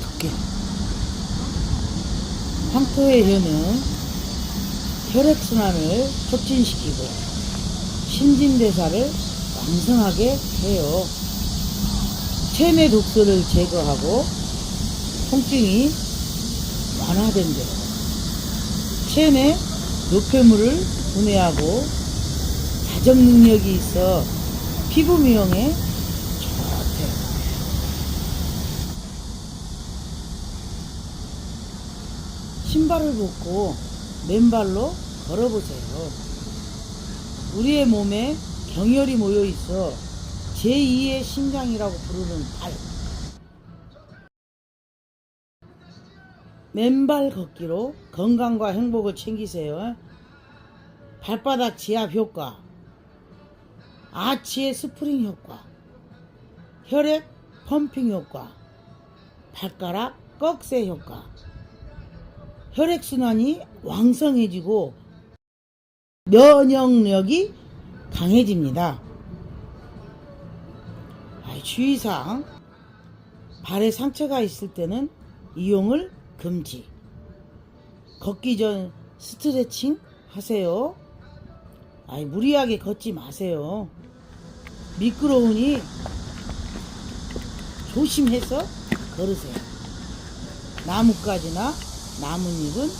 두께. 황토의 혀는 혈액순환을 촉진시키고 신진대사를 왕성하게 해요. 체내 독소를 제거하고 통증이 완화된대요. 체내 노폐물을 분해하고 자정 능력이 있어 피부 미용에 좋대요. 신발을 벗고 맨발로 걸어보세요. 우리의 몸에 경혈이 모여 있어 제2의 심장이라고 부르는 발. 맨발 걷기로 건강과 행복을 챙기세요. 발바닥 지압 효과, 아치의 스프링 효과, 혈액 펌핑 효과, 발가락 꺽쇠 효과, 혈액순환이 왕성해지고 면역력이 강해집니다. 아, 주의사항 발에 상처가 있을 때는 이용을 금지. 걷기 전 스트레칭 하세요. 아이, 무리하게 걷지 마세요. 미끄러우니 조심해서 걸으세요. 나뭇가지나 나뭇잎은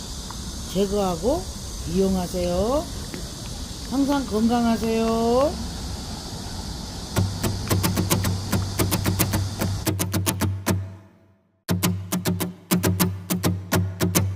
제거하고 이용하세요. 항상 건강하세요.